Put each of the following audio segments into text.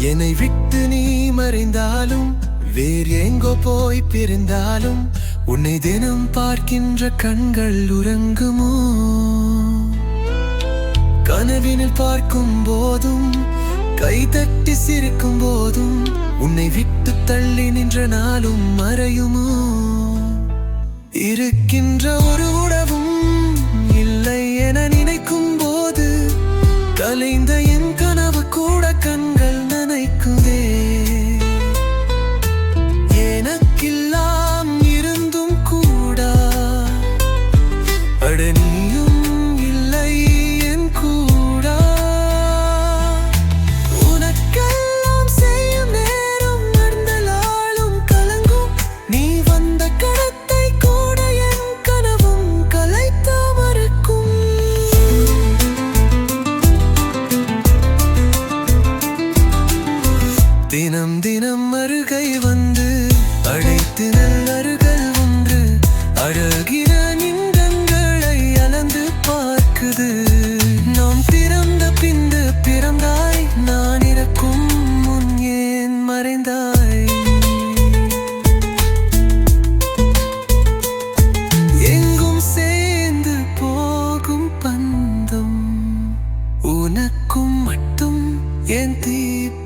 என்னை விட்டு நீ மறைந்தாலும் வேறு எங்கோ போய் பிரிந்தாலும் உன்னை தினம் பார்க்கின்ற கண்கள் உறங்குமோ? கனவினில் பார்க்கும் போதும் கை தட்டி சிரிக்கும் போதும் உன்னை விட்டு தள்ளி நின்ற நாளும் மறையுமோ? இருக்கின்ற ஒரு உறவும் இல்லை என நினைக்கும் போது கலைந்த என் அட நீயும் இல்லை என் கூட. உனக்கெல்லாம் செய்யும் நேரம் நடந்தலாலும் கலங்கும். நீ வந்த கடத்தை கூட என் கனவும் கலைத்த தினம் தினம் அருகை வந்து அழைத்து நல்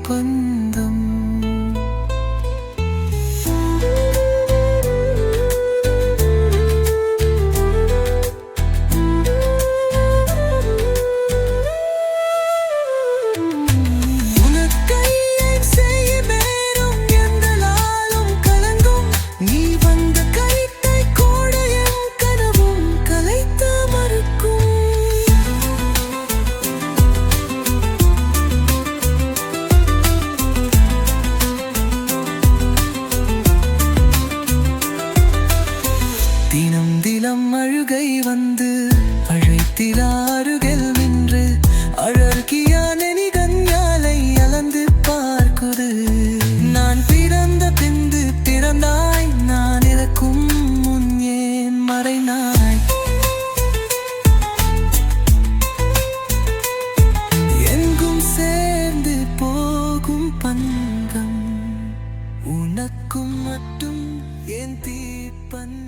关灯 வந்து அழைத்திலாருகில் நின்று அழகியானி கஞ்சாலை அளந்து பார்க்குது. நான் பிறந்த பிந்து பிறந்தாய் நான் இருக்கும் முன் ஏன் மறைனாய் எங்கும் சேர்ந்து போகும் பங்கம் உனக்கும் மட்டும் என் தீப்பன்